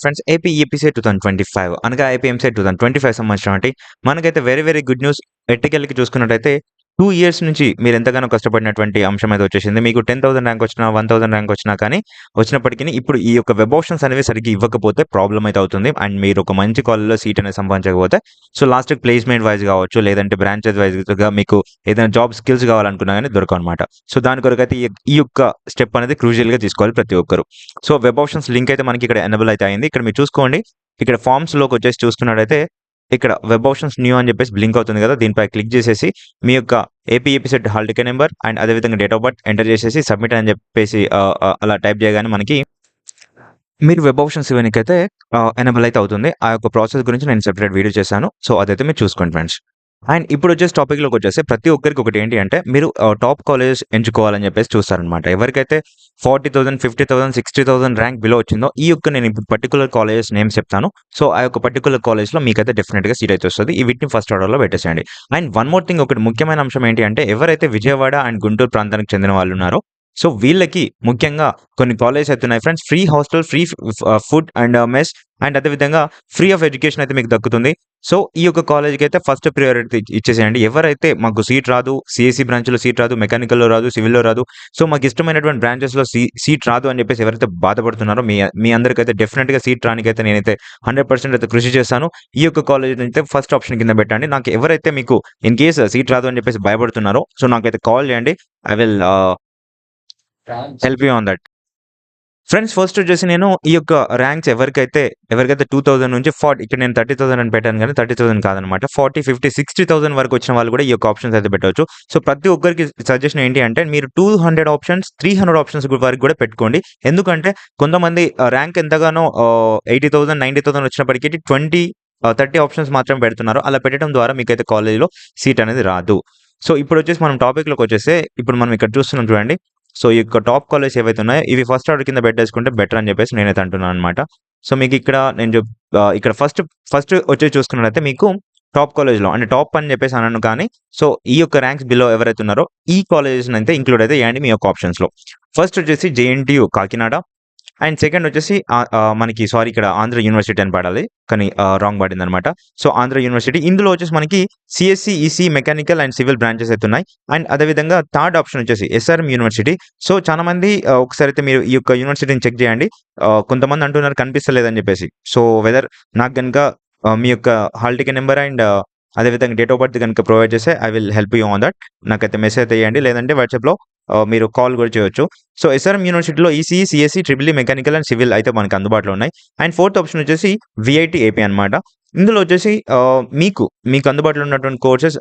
Friends AP EPC two thousand twenty five అనగా IPMC two thousand twenty five సంబంధించిన మనకైతే very very good news ఎట్టికెళ్ళకి చూసుకున్నట్టయితే two years నుంచి మీరు ఎంతగానో కష్టపడినటువంటి అంశం అయితే వచ్చేసింది. మీకు టెన్ థౌసండ్ ర్యాంక్ వచ్చినా వన్ థౌసండ్ ర్యాంక్ వచ్చినా కానీ వచ్చినప్పటికీ ఇప్పుడు ఈ యొక్క వెబ్ ఆప్షన్స్ అనేవి సరిగ్గా ఇవ్వకపోతే ప్రాబ్లం అయితే అవుతుంది. అండ్ మీరు ఒక మంచి కాలేజ్లో సీట్ అనేది సంపాదించకపోతే సో లాస్ట్ ప్లేస్మెంట్ వైజ్ కావచ్చు లేదంటే బ్రాంచెస్ వైజ్గా మీకు ఏదైనా జాబ్ స్కిల్స్ కావాలనుకున్నా కానీ దొరకవు అనమాట సో దాని కొరకు అయితే ఈ- యొక్క స్టెప్ అనేది క్రూజియల్గా తీసుకోవాలి ప్రతి ఒక్కరు. సో వెబ్ ఆప్షన్స్ లింక్ అయితే మనకి ఇక్కడ ఎనబుల్ అయితే అయింది. ఇక్కడ మీరు చూసుకోండి. ఇక్కడ ఫార్మ్స్లోకి వచ్చేసి చూసుకున్నట్టయితే ఇక్కడ వెబ్ ఆప్షన్స్ న్యూ అని చెప్పేసి బ్లింక్ అవుతుంది కదా దీనిపై క్లిక్ చేసేసి మీ యొక్క AP EAPCET hall ticket number and అదేవిధంగా డేట్ ఆఫ్ బర్త్ ఎంటర్ చేసేసి సబ్మిట్ అని చెప్పేసి అలా టైప్ చేయగానే మనకి మీరు వెబ్ ఆప్షన్స్ ఇవ్వడానికైతే ఎనబుల్ అయితే అవుతుంది. ఆ యొక్క ప్రాసెస్ గురించి నేను సెపరేట్ వీడియో చేశాను. సో అదైతే మీరు చూసుకోండి ఫ్రెండ్స్ అండ్ ఇప్పుడు వచ్చేసి టాపిక్లోకి వచ్చేసి ప్రతి ఒక్కరికి ఒకటి ఏంటి అంటే మీరు టాప్ కాలేజెస్ ఎంచుకోవాలని చెప్పేసి చూస్తారనమాట ఎవరికైతే forty thousand fifty thousand sixty thousand rank below వచ్చిందో ఈ యొక్క నేను ఇప్పుడు పర్టికులర్ కాలేజెస్ నేమ్స్ చెప్తాను. సో ఆ యొక్క పర్టికులర్ కాలేజ్లో మీకైతే డెఫినెట్గా సీట్ అయితే వస్తుంది. ఈ వీటిని ఫస్ట్ ఆర్డర్లో పెట్టేసేయండి. అండ్ వన్ మోర్ థింగ్ ఒకటి ముఖ్యమైన అంశం ఏంటి అంటే ఎవరైతే విజయవాడ అండ్ గుంటూరు ప్రాంతానికి చెందిన వాళ్ళు ఉన్నారో సో వీళ్ళకి ముఖ్యంగా కొన్ని కాలేజ్ అయితే ఉన్నాయి. Friends free hostel free food and mess and అదేవిధంగా ఫ్రీ ఆఫ్ ఎడ్యుకేషన్ అయితే మీకు దక్కుతుంది. సో ఈ యొక్క కాలేజ్కి అయితే ఫస్ట్ ప్రియారిటీ ఇచ్చేసేయండి. ఎవరైతే మాకు సీట్ రాదు సిఎస్సి బ్రాంచ్లో సీట్ రాదు మెకానికల్లో రాదు సివిల్లో రాదు సో మాకు ఇష్టమైనటువంటి బ్రాంచెస్లో సీ సీట్ రాదు అని చెప్పేసి ఎవరైతే బాధపడుతున్నారో మీ మీ అందరికైతే డెఫినెట్గా సీట్ రానికైతే నేనైతే హండ్రెడ్ పర్సెంట్ అయితే కృషి చేస్తాను. ఈ యొక్క కాలేజ్ అయితే ఫస్ట్ ఆప్షన్ కింద పెట్టండి. నాకు ఎవరైతే మీకు ఇన్ కేస్ సీట్ రాదు అని చెప్పేసి భయపడుతున్నారో సో నాకైతే కాల్ చేయండి. I will help you on that friends first వచ్చేసి నేను ఈ యొక్క ర్యాంక్స్ ఎవరికైతే ఎవరికైతే టూ థౌసండ్ నుంచి ఫార్టీ ఇక్కడ నేను థర్టీ థౌసండ్ అని పెట్టాను కానీ థర్టీ థౌసండ్ కాదనమాట. ఫార్టీ ఫిఫ్టీ సిక్స్టీ థౌసండ్ వరకు వచ్చిన వాళ్ళు కూడా ఈ యొక్క ఆప్షన్స్ అయితే పెట్టవచ్చు. సో ప్రతి ఒక్కరికి సజెషన్ ఏంటి అంటే మీరు two hundred options three hundred options వరకు కూడా పెట్టుకోండి. ఎందుకంటే కొంతమంది ర్యాంక్ ఎంతగానో ఎయిటీ థౌసండ్ నైంటీ థౌసండ్ వచ్చినప్పటికీ ట్వంటీ థర్టీ ఆప్షన్స్ మాత్రం పెడుతున్నారు. అలా పెట్టడం ద్వారా మీకైతే కాలేజీలో సీట్ అనేది రాదు. సో ఇప్పుడు వచ్చేసి మనం టాపిక్లోకి వచ్చేస్తే ఇప్పుడు మనం ఇక్కడ చూస్తున్నాం చూడండి. సో ఈ యొక్క టాప్ కాలేజ్ ఏవైతే ఉన్నాయో ఇవి ఫస్ట్ ఆర్డర్ కింద పెట్టేసుకుంటే బెటర్ అని చెప్పేసి నేనైతే అంటున్నాను అనమాట సో మీకు ఇక్కడ నేను చెప్ ఇక్కడ ఫస్ట్ ఫస్ట్ వచ్చి చూసుకున్నట్లయితే మీకు టాప్ కాలేజ్లో అంటే టాప్ అని చెప్పేసి అన్నాను కానీ సో ఈ యొక్క ర్యాంక్స్ బిలో ఎవరైతే ఉన్నారో ఈ కాలేజెస్ అయితే ఇంక్లూడ్ అయితే చేయండి మీ యొక్క ఆప్షన్స్లో. ఫస్ట్ వచ్చేసి జేఎన్టీయూ కాకినాడ. అండ్ సెకండ్ వచ్చేసి మనకి సారీ ఇక్కడ ఆంధ్ర యూనివర్సిటీ అని పడాలి కానీ రాంగ్ పడింది అనమాట సో ఆంధ్ర యూనివర్సిటీ ఇందులో వచ్చేసి మనకి CSE EC mechanical and civil branches అయితే ఉన్నాయి. అండ్ అదేవిధంగా థర్డ్ ఆప్షన్ వచ్చేసి ఎస్ఆర్ఎం యూనివర్సిటీ. సో చాలా మంది ఒకసారి అయితే మీరు ఈ యొక్క యూనివర్సిటీని చెక్ చేయండి. కొంతమంది అంటున్నారు కనిపిస్తలేదని చెప్పేసి. సో వెదర్ నాకు కనుక మీ యొక్క హాల్ టికెట్ నెంబర్ అండ్ అదేవిధంగా డేట్ ఆఫ్ బర్త్ కనుక ప్రొవైడ్ చేస్తే I will help you on that నాకైతే మెసేజ్ అయితే చేయండి. లేదంటే వాట్సాప్లో మీరు కాల్ కూడా చేయొచ్చు. సో ఎస్ఆర్ఎం యూనివర్సిటీలో ECE CSC triple mechanical and civil అయితే మనకు అందుబాటులో ఉన్నాయి. అండ్ ఫోర్త్ ఆప్షన్ వచ్చేసి విఐటి ఏపీ అనమాట ఇందులో వచ్చేసి మీకు మీకు అందుబాటులో ఉన్నటువంటి కోర్సెస్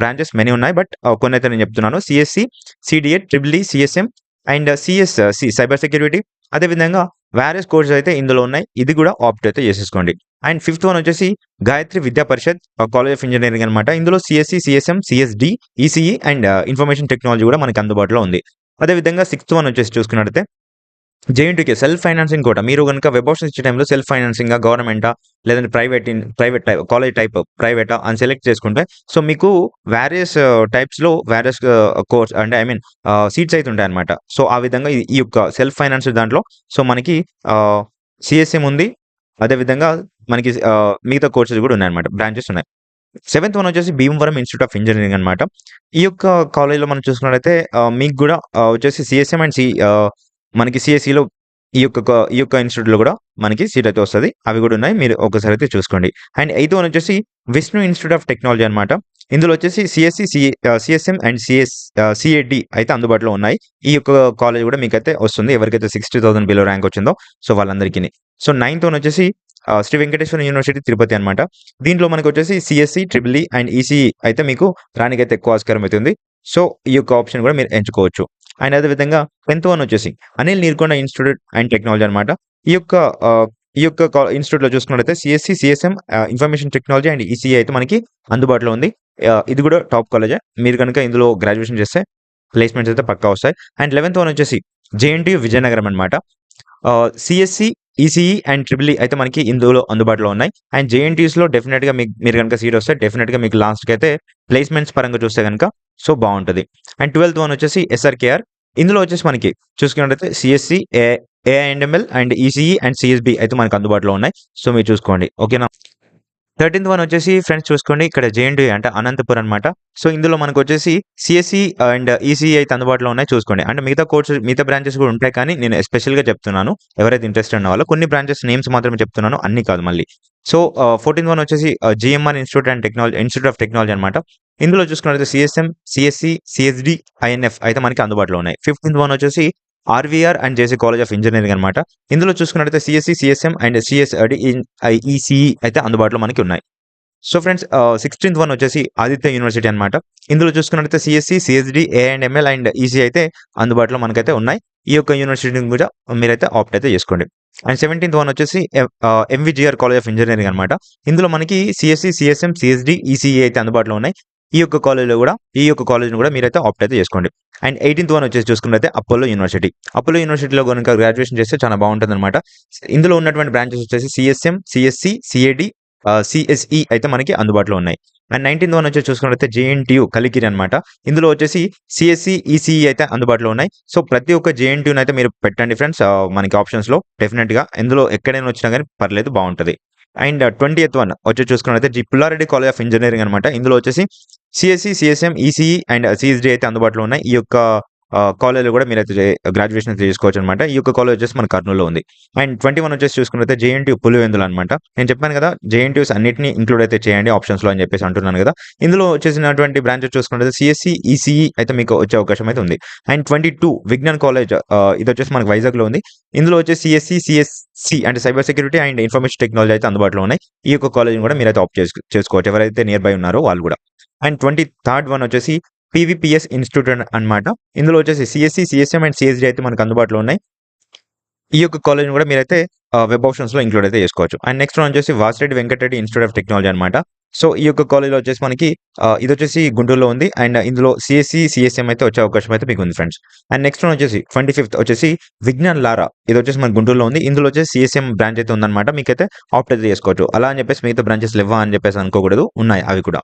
బ్రాంచెస్ మెనీ ఉన్నాయి. బట్ కొన్ని అయితే నేను చెప్తున్నాను. CSE CDA triple CSM and CS C cyber security అదేవిధంగా వేరియస్ కోర్సెస్ అయితే ఇందులో ఉన్నాయి. ఇది కూడా ఆప్ట్ అయితే చేసేసుకోండి. అండ్ ఫిఫ్త్ వన్ వచ్చేసి గాయత్రి విద్యా పరిషత్ కాలేజ్ ఆఫ్ ఇంజనీరింగ్ అనమాట ఇందులో CSE CSM CSD ECE and uh, information technology కూడా మనకి అందుబాటులో ఉంది. అదేవిధంగా సిక్స్త్ వన్ వచ్చేసి చూసుకున్నట్టయితే జేఎన్టీకే సెల్ఫ్ ఫైనాన్సింగ్ కూడా మీరు కనుక వెబ్ ఆప్షన్ ఇచ్చే టైంలో సెల్ఫ్ ఫైనాన్సింగ్ గవర్నమెంటా లేదంటే private private type college type ప్రైవేటా అని సెలెక్ట్ చేసుకుంటే సో మీకు వేరియస్ టైప్స్లో వేరియస్ కోర్స్ అంటే ఐ మీన్ సీట్స్ అయితే ఉంటాయి అనమాట సో ఆ విధంగా ఈ- యొక్క సెల్ఫ్ ఫైనాన్స్ దాంట్లో సో మనకి సిఎస్ఎం ఉంది. అదేవిధంగా మనకి మిగతా కోర్సెస్ కూడా ఉన్నాయన్నమాట బ్రాంచెస్ ఉన్నాయి. సెవెంత్ వన్ వచ్చేసి భీమవరం ఇన్స్టిట్యూట్ ఆఫ్ ఇంజనీరింగ్ అనమాట ఈ యొక్క కాలేజ్లో మనం చూసుకున్నట్లయితే మీకు కూడా వచ్చేసి సిఎస్ఎం అండ్ సి మనకి సిఎస్సిలో ఈ యొక్క ఈ యొక్క ఇన్స్టిట్యూట్లో కూడా మనకి సీట్ అయితే వస్తుంది. అవి కూడా ఉన్నాయి. మీరు ఒకసారి అయితే చూసుకోండి. అండ్ ఎయిత్ వన్ వచ్చేసి విష్ణు ఇన్స్టిట్యూట్ ఆఫ్ టెక్నాలజీ అనమాట ఇందులో వచ్చేసి CSE C CSM and CS CAD అయితే అందుబాటులో ఉన్నాయి. ఈ యొక్క కాలేజ్ కూడా మీకైతే వస్తుంది. ఎవరికైతే సిక్స్టీ థౌసండ్ బిలో ర్యాంక్ వచ్చిందో సో వాళ్ళందరికీ. సో నైన్త్ వన్ వచ్చేసి శ్రీ వెంకటేశ్వర యూనివర్సిటీ తిరుపతి అనమాట దీంట్లో మనకు వచ్చేసి CSE triple e and ECE అయితే మీకు రానికైతే ఎక్కువ ఆస్కారం అవుతుంది సో ఈ యొక్క ఆప్షన్ కూడా మీరు ఎంచుకోవచ్చు. అండ్ అదేవిధంగా టెన్త్ వన్ వచ్చేసి Anil Neerukonda institute and technology అనమాట ఈ యొక్క ఈ యొక్క ఇన్స్టిట్యూట్లో చూసుకున్నట్లయితే CSE CSM information technology and ECE అయితే మనకి అందుబాటులో ఉంది. ఇది కూడా టాప్ కాలేజే మీరు కనుక ఇందులో గ్రాడ్యుయేషన్ చేస్తే ప్లేస్మెంట్స్ అయితే పక్కా వస్తాయి. అండ్ లెవెన్త్ వన్ వచ్చేసి జేఎన్టీయూ విజయనగరం అనమాట సిఎస్సి ఈసీఈ అండ్ ట్రిపుల్ అయితే మనకి ఇందులో అందుబాటులో ఉన్నాయి. అండ్ జేఎన్టీస్లో డెఫినెట్గా మీకు మీరు కనుక సీట్ వస్తే డెఫినెట్గా మీకు లాస్ట్కి అయితే ప్లేస్మెంట్స్ పరంగా చూస్తే కనుక సో బాగుంటుంది. అండ్ ట్వెల్త్ వన్ వచ్చేసి ఎస్ఆర్కేఆర్. ఇందులో వచ్చేసి మనకి చూసుకున్నట్లయితే CSE AIML and ECE and CSB అయితే మనకు అందుబాటులో ఉన్నాయి. సో మీరు చూసుకోండి. ఓకేనా? థర్టీన్త్ వన్ వచ్చేసి ఫ్రెండ్స్ చూసుకోండి ఇక్కడ జేఎన్టీ అంటే అనంతపురం అనమాట సో ఇందులో మనకు వచ్చేసి సిఎస్సి uh, అండ్ ఈసీఈ అయితే అందుబాటులో ఉన్నాయి చూసుకోండి. అంటే మిగతా కోర్సెస్ మిగతా బ్రాంచెస్ కూడా ఉంటాయి కానీ నేను స్పెషల్గా చెప్తున్నాను. ఎవరైతే ఇంట్రెస్ట్ ఉన్న వాళ్ళు కొన్ని బ్రాంచెస్ నేమ్స్ మాత్రమే చెప్తున్నాను అన్ని కాదు మళ్ళీ. సో uh, ఫోర్టీన్త్ వన్ వచ్చేసి GMR institute and technology institute of technology అనమాట ఇందులో చూసుకున్నట్లయితే సిఎస్ఎం సిఎస్సి సిఎస్డి ఐఎన్ఎఫ్ అయితే మనకి అందుబాటులో ఉన్నాయి. ఫిఫ్టీన్త్ వన్ వచ్చేసి RVR and JC college of engineering అనమాట ఇందులో చూసుకున్నట్లయితే CSE CSM and CSD ECE అయితే అందుబాటులో మనకి ఉన్నాయి. సో ఫ్రెండ్స్ సిక్స్టీన్త్ వన్ వచ్చేసి ఆదిత్య యూనివర్సిటీ అనమాట ఇందులో చూసుకున్నట్లయితే CSE CSD A and ML and EC అయితే అందుబాటులో మనకైతే ఉన్నాయి. ఈ యొక్క యూనివర్సిటీని కూడా మీరైతే ఆప్ట్ అయితే చేసుకోండి. అండ్ సెవెంటీన్త్ వన్ వచ్చేసి ఎంవిజిఆర్ కాలేజ్ ఆఫ్ ఇంజనీరింగ్ అనమాట ఇందులో మనకి సిఎస్సి సిఎస్ఎం సిఎస్డి ఈసీఈ అయితే అందుబాటులో ఉన్నాయి. ఈ యొక్క కాలేజ్లో కూడా ఈ యొక్క కాలేజ్ని కూడా మీరైతే ఆప్ట్ అయితే చేసుకోండి. అండ్ ఎయిటీన్త్ వన్ వచ్చేసి చూసుకున్నట్లయితే అపోలో యూనివర్సిటీ అపోలో యూనివర్సిటీలో కనుక గ్రాడ్యుయేషన్ చేస్తే చాలా బాగుంటుంది అనమాట ఇందులో ఉన్నటువంటి బ్రాంచెస్ వచ్చేసి సిఎస్ఎం సిఎస్సి సిఏడి సిఎస్ఈ అయితే మనకి అందుబాటులో ఉన్నాయి. అండ్ నైన్టీన్త్ వన్ వచ్చేసి చూసుకున్నట్లయితే జేఎన్టీయూ కలికిరి అనమాట ఇందులో వచ్చేసి సిఎస్సి ఈసీఈ అయితే అందుబాటులో ఉన్నాయి. సో ప్రతి ఒక్క జేఎన్టీయూని అయితే మీరు పెట్టండి ఫ్రెండ్స్. మనకి ఆప్షన్స్లో లో డెఫినెట్గా. ఎక్కడైనా వచ్చినా కానీ పర్లేదు బాగుంటుంది. అండ్ ట్వంటీ ఎత్ వన్ వచ్చి చూసుకున్నట్లయితే G Pulla Reddy college of engineering అనమాట ఇందులో వచ్చేసి CSC CSM ECE and CSD అయితే అందుబాటులో ఉన్నాయి. ఈ యొక్క కాలేజ్లో కూడా మీరైతే గ్రాడ్యుయేషన్ చేసుకోవచ్చు అనమాట ఈ యొక్క కాలేజ్ వచ్చేసి మన కర్నూలులో ఉంది. అండ్ ట్వంటీ వన్ వచ్చేసి చూసుకున్నైతే జేఎన్టీయూ పులివెందులు అనమాట నేను చెప్పాను కదా జేఎన్టీయూస్ అన్నింటినీ ఇంక్లూడ్ అయితే చేయండి ఆప్షన్స్లో అని చెప్పేసి అంటున్నాను కదా. ఇందులో వచ్చేసినటువంటి బ్రాంచ్ చూసుకున్నట్టు సిఎస్సి ఈసీఈ అయితే మీకు వచ్చే అవకాశం అయితే ఉంది. And twenty two Vignan college ఇది వచ్చేసి మనకి వైజాగ్లో ఉంది. ఇందులో వచ్చేసి సిఎస్సి సిఎస్సి అంటే cyber security and information technology అయితే అందుబాటులో ఉన్నాయి. ఈ యొక్క కాలేజ్ కూడా మీరైతే ఆప్ట్ చేసుకోవచ్చు. ఎవరైతే నియర్ బై ఉన్నారో వాళ్ళు కూడా. అండ్ ట్వంటీ థర్డ్ వన్ వచ్చేసి పీవీపీఎస్ ఇన్స్టిట్యూట్ అనమాట ఇందులో వచ్చేసి సిఎస్సి సిఎస్ఎం అండ్ సిఎస్డి అయితే మనకు అందుబాటులో ఉన్నాయి. ఈ యొక్క కాలేజ్ కూడా మీరైతే వెబ్ ఆప్షన్స్లో ఇంక్లూడ్ అయితే చేసుకోవచ్చు. అండ్ నెక్స్ట్ వన్ వచ్చేసి Vasireddy Venkatareddy institute of technology అనమాట సో ఈ యొక్క కాలేజ్లో వచ్చేసి మనకి ఇది వచ్చేసి గుంటూరులో ఉంది. అండ్ ఇందులో సిఎస్సి సిఎస్ఎం అయితే వచ్చే అవకాశం అయితే మీకు ఉంది ఫ్రెండ్స్ అండ్ నెక్స్ట్ వన్ వచ్చేసి ట్వంటీ ఫిఫ్త్ వచ్చేసి విజ్ఞాన్ లారా ఇది వచ్చేసి మన గుంటూరులో ఉంది. ఇందులో వచ్చేసి సిఎస్ఎం బ్రాంచ్ అయితే ఉందన్నమాట. మీకైతే ఆప్ట్ అయితే చేసుకోవచ్చు. అలా అని చెప్పేసి మిగతా బ్రాంచెస్ లేవా అని చెప్పేసి అనుకోకూడదు. ఉన్నాయి అవి కూడా.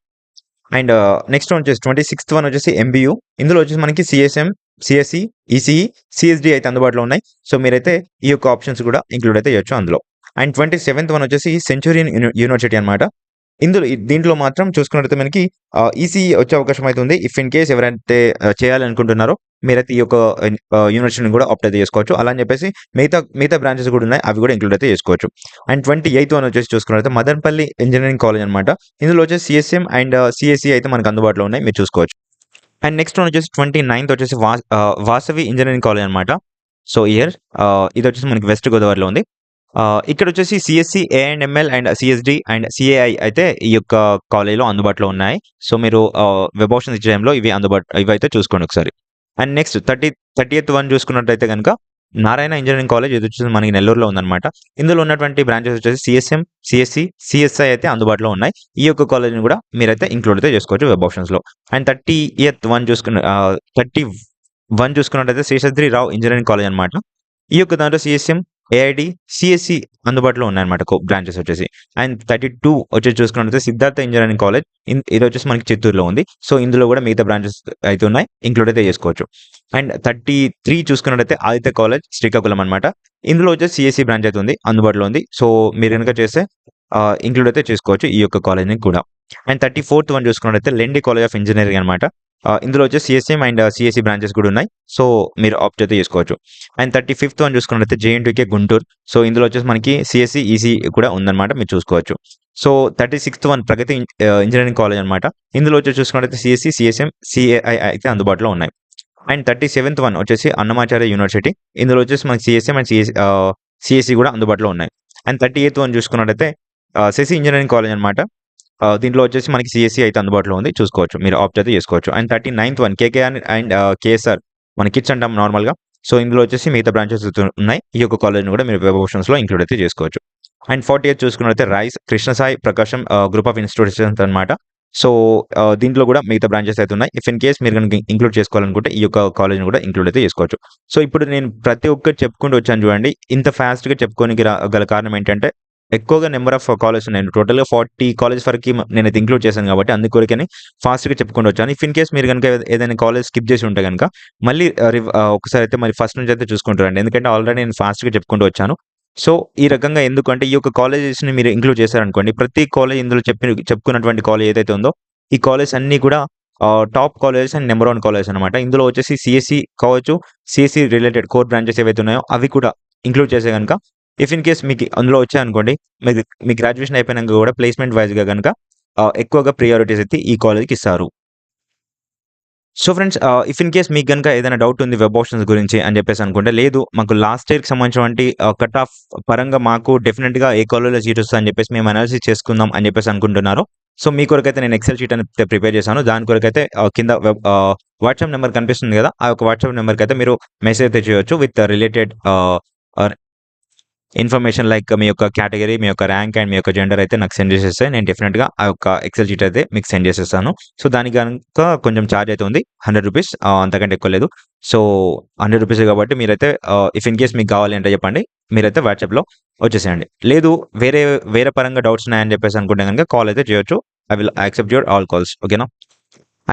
అండ్ uh, నెక్స్ట్ వన్ వచ్చేసి ట్వంటీ సిక్స్త్ వన్ వచ్చేసి ఎంబీయూ ఇందులో వచ్చేసి మనకి సిఎస్ఎం సిఎస్సి ఈసీఈ సిఎస్డి అయితే అందుబాటులో ఉన్నాయి. సో మీరైతే ఈ యొక్క ఆప్షన్స్ కూడా ఇంక్లూడ్ అయితే చేయొచ్చు అందులో. అండ్ ట్వంటీ సెవెంత్ వన్ వచ్చేసి సెంచురియన్ యూనివర్సిటీ అనమాట ఇందులో దీంట్లో మాత్రం చూసుకున్నట్లయితే మనకి ఈసీ వచ్చే అవకాశం అయితే ఉంది. ఇఫ్ ఇన్ కేస్ ఎవరైతే చేయాలనుకుంటున్నారో మీరైతే ఈ యొక్క యూనివర్సిటీని కూడా ఆప్ట్ అయితే చేసుకోవచ్చు. అలా అని చెప్పేసి మిగతా మిగతా బ్రాంచెస్ కూడా ఉన్నాయి. అవి కూడా ఇంక్లూడ్ అయితే చేసుకోవచ్చు. అండ్ ట్వంటీ ఎయిత్ వన్ వచ్చేసి చూసుకున్నట్లయితే మదన్పల్లి ఇంజనీరింగ్ కాలేజ్ అనమాట ఇందులో వచ్చేసి సిఎస్ఎం అండ్ సిఎస్సి అయితే మనకు అందుబాటులో ఉన్నాయి. మీరు చూసుకోవచ్చు. అండ్ నెక్స్ట్ వన్ వచ్చేసి ట్వంటీ నైన్త్ వచ్చేసి వాసవి ఇంజనీరింగ్ కాలేజ్ అనమాట సో ఇయర్ ఇది వచ్చేసి మనకి వెస్ట్ గోదావరిలో ఉంది. ఇక్కడ వచ్చేసి CSC AML and CSD and CAI అయితే ఈ యొక్క కాలేజ్లో అందుబాటులో ఉన్నాయి. సో మీరు వెబ్ ఆప్షన్స్ ఇచ్చే టైంలో ఇవి అందుబాటు ఇవి అయితే చూసుకోండి ఒకసారి. And next thirty thirty eighth one చూసుకున్నట్టయితే కనుక నారాయణ ఇంజనీరింగ్ కాలేజ్ ఇది వచ్చేసి మనకి నెల్లూరులో ఉందన్నమాట. ఇందులో ఉన్నటువంటి బ్రాంచెస్ వచ్చేసి సిఎస్ఎం సిఎస్సి సిఎస్ఐ అయితే అందుబాటులో ఉన్నాయి. ఈ యొక్క కాలేజ్ని కూడా మీరైతే ఇంక్లూడ్ అయితే చేసుకోవచ్చు వెబ్ ఆప్షన్స్లో అండ్ థర్టీ ఎయిత్ వన్ చూసుకున్న థర్టీ వన్ చూసుకున్నట్టయితే శేషాద్రి రావు ఇంజనీరింగ్ కాలేజ్ అనమాట ఈ యొక్క దాంట్లో సిఎస్ఎం ఏఐడి సిఎస్సి అందుబాటులో ఉన్నాయన్నమాట బ్రాంచెస్ వచ్చేసి. అండ్ థర్టీ టూ వచ్చేసి చూసుకున్నట్లయితే సిద్ధార్థ ఇంజనీరింగ్ కాలేజ్ ఇది వచ్చేసి మనకి చిత్తూరులో ఉంది. సో ఇందులో కూడా మిగతా బ్రాంచెస్ అయితే ఉన్నాయి. ఇంక్లూడ్ అయితే చేసుకోవచ్చు. అండ్ థర్టీ త్రీ చూసుకున్నట్టయితే ఆదిత్య కాలేజ్ శ్రీకాకుళం అనమాట ఇందులో వచ్చేసి సిఎస్సి బ్రాంచ్ అయితే ఉంది. అందుబాటులో ఉంది. సో మీరు కనుక చేస్తే ఇంక్లూడ్ అయితే చేసుకోవచ్చు ఈ యొక్క కాలేజ్ని కూడా. అండ్ థర్టీ ఫోర్త్ వన్ చూసుకున్నట్లయితే లెండి కాలేజ్ ఆఫ్ ఇంజనీరింగ్ అనమాట Uh, ఇందులో వచ్చేసి సిఎస్ఎం అండ్ సిఎస్సి బ్రాంచెస్ కూడా ఉన్నాయి. సో మీరు ఆప్ట్ అయితే చేసుకోవచ్చు. అండ్ థర్టీ ఫిఫ్త్ వన్ చూసుకున్నట్లయితే జేఎన్టీకే గుంటూరు సో ఇందులో వచ్చేసి మనకి సిఎస్సి ఈసీ కూడా ఉందన్నమాట మీరు చూసుకోవచ్చు. So thirty sixth one Pragati engineering college అనమాట ఇందులో వచ్చి చూసుకున్నట్లయితే సిఎస్సి సిఎస్ఎం సిఏఐ అయితే అందుబాటులో ఉన్నాయి. అండ్ థర్టీ సెవెంత్ వన్ వచ్చేసి అన్నమాచార్య యూనివర్సిటీ ఇందులో వచ్చేసి మనకి సిఎస్ఎం అండ్ సిఎస్ సిఎస్సి కూడా అందుబాటులో ఉన్నాయి. అండ్ థర్టీ ఎయిత్ వన్ చూసుకున్నట్లయితే సెసి ఇంజనీరింగ్ కాలేజ్ అనమాట దీంట్లో వచ్చేసి మనకి సిఎస్సి అయితే అందుబాటులో ఉంది. చూసుకోవచ్చు. మీరు ఆప్ట్ అయితే చేసుకోవచ్చు. And thirty ninth one KK and KSR మన కిట్స్ అంటాం నార్మల్గా సో ఇందులో వచ్చేసి మిగతా బ్రాంచెస్ ఉన్నాయి. ఈ యొక్క కాలేజ్ని కూడా మీరు వెబ్ ఆప్షన్స్లో ఇంక్లూడ్ అయితే చేసుకోవచ్చు. అండ్ ఫార్టీ ఎయిత్ చూసుకున్నట్లయితే Rise Krishnasai Prakasam group of institutions అనమాట సో దీంట్లో కూడా మిగతా బ్రాంచెస్ అయితే ఉన్నాయి. ఇఫ్ ఇన్ కేస్ మీరు కనుక ఇంక్లూడ్ చేసుకోవాలనుకుంటే ఈ యొక్క కాలేజ్ని కూడా ఇంక్లూడ్ అయితే చేసుకోవచ్చు. సో ఇప్పుడు నేను ప్రతి ఒక్కటి చెప్పుకుంటూ వచ్చాను చూడండి. ఇంత ఫాస్ట్గా చెప్పుకోనికి గల కారణం ఏంటంటే ఎక్కువగా నెంబర్ ఆఫ్ కాలేజెస్ ఉన్నాయి టోటల్‌గా 40 కాలేజెస్ వరకు నేను నేనైతే ఇంక్లూడ్ చేశాను కాబట్టి అందుకొరకని ఫాస్ట్‌గా చెప్పుకుంటూ వచ్చాను. ఇఫ్ ఇన్ కేస్ మీరు గనుక ఏదైనా కాలేజ్ స్కిప్ చేసి ఉంటే కనుక మళ్ళీ ఒకసారి అయితే మరి ఫస్ట్ నుంచి అయితే చూసుకుంటారండి ఎందుకంటే ఆల్రెడీ నేను ఫాస్ట్‌గా చెప్పుకుంటూ వచ్చాను. సో, ఈ రకంగా ఎందుకంటే ఈ యొక్క కాలేజెస్‌ని మీరు ఇంక్లూడ్ చేశారనుకోండి ప్రతి కాలేజ్ ఇందులో చెప్పిన చెప్పుకున్నటువంటి కాలేజ్ ఏదైతే ఉందో ఈ కాలేజ్ అన్నీ కూడా top colleges and number one colleges అనమాట. ఇందులో వచ్చేసి సిఎస్సి కావచ్చు, సిఎస్సి రిలేటెడ్ కోర్ బ్రాంచెస్ ఏవైతే ఉన్నాయో అవి కూడా ఇంక్లూడ్ చేసే కనుక ఇఫ్ ఇన్ కేస్ మీకు అందులో వచ్చాయనుకోండి మీకు మీ గ్రాడ్యుయేషన్ అయిపోయినాక కూడా ప్లేస్‌మెంట్ వైజ్గా గనుక ఎక్కువగా ప్రియారిటీస్ అయితే ఈ కాలేజ్‌కి ఇస్తారు. So, friends if in case మీకు కనుక ఏదైనా డౌట్ ఉంది వెబ్ ఆప్షన్స్ గురించి అని చెప్పేసి అనుకుంటే లేదు మాకు లాస్ట్ ఇయర్‌కి సంబంధించినటువంటి కట్ ఆఫ్ పరంగా మాకు డెఫినెట్గా ఏ కాలేజ్‌లో సీట్ వస్తుందని చెప్పేసి మేము అనాలిసిస్ చేసుకుందాం అని చెప్పేసి అనుకుంటున్నారు సో, మీ కొరకైతే నేను ఎక్సెల్ షీట్ అయితే ప్రిపేర్ చేశాను. దాని కొరకైతే కింద వెబ్ వాట్సాప్ నెంబర్ కనిపిస్తుంది కదా! ఆ యొక్క వాట్సాప్ నంబర్‌కైతే మీరు మెసేజ్ అయితే చేయొచ్చు with related or information like మీ యొక్క కేటగిరీ మీ యొక్క ర్యాంక్ అండ్ మీ యొక్క జెండర్ అయితే నాకు సెండ్ చేసేస్తే నేను డెఫినెట్గా ఆ యొక్క ఎక్సెల్ షీట్ అయితే మీకు సెండ్ చేసేస్తాను. సో, దానికి గనుక కొంచెం చార్జ్ అయితే ఉంది. హండ్రెడ్ రూపీస్ అంతకంటే ఎక్కువ లేదు. సో, హండ్రెడ్ రూపీస్ కాబట్టి మీరైతే ఇఫ్ ఇన్ కేస్ మీకు కావాలి అంటే చెప్పండి. మీరైతే వాట్సాప్‌లో వచ్చేసేయండి. లేదు వేరే వేరే పరంగా డౌట్స్ ఉన్నాయని చెప్పేసి అనుకుంటే గనుక కాల్ అయితే చేయొచ్చు. I will accept your all calls. ఓకేనా?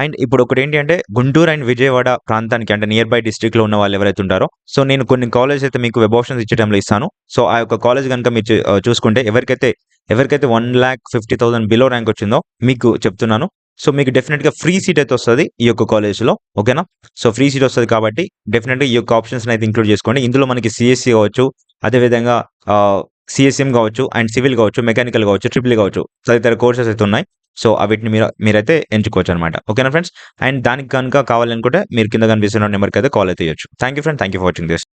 అండ్ ఇప్పుడు ఒకటి ఏంటి అంటే గుంటూరు అండ్ విజయవాడ ప్రాంతానికి అంటే నియర్ బై డిస్ట్రిక్ట్‌లో ఉన్న వాళ్ళు ఎవరైతే ఉంటారో సో, నేను కొన్ని కాలేజ్ అయితే మీకు వెబ్ ఆప్షన్స్ ఇచ్చడంలో ఇస్తాను. సో, ఆ యొక్క కాలేజ్ కనుక మీరు చూసుకుంటే ఎవరికైతే ఎవరికైతే 1,50,000 బిలో ర్యాంక్ వచ్చిందో మీకు చెప్తున్నాను. సో, మీకు డెఫినెట్గా ఫ్రీ సీట్ అయితే వస్తుంది ఈ యొక్క కాలేజ్‌లో. ఓకేనా? సో, ఫ్రీ సీట్ వస్తుంది కాబట్టి డెఫినెట్గా ఈ యొక్క ఆప్షన్స్‌ని అయితే ఇంక్లూడ్ చేసుకోండి. ఇందులో మనకి సిఎస్సి కావచ్చు, అదేవిధంగా సిఎస్ఎం కావచ్చు అండ్ సివిల్ కావచ్చు, మెకానికల్ కావచ్చు, ట్రిపుల్ కావచ్చు. తదితర కోర్సెస్ అయితే ఉన్నాయి. సో, వీటిని మీరు మీరైతే ఎంచుకోవచ్చనమాట. ఓకేనా ఫ్రెండ్స్? అండ్ దానికి గనుక కావాలనుకుంటే మీరు కింద కనిపిస్తున్న అయితే కాల్ అయితే ఇవ్వచ్చు thank you friend. Thank you for watching this.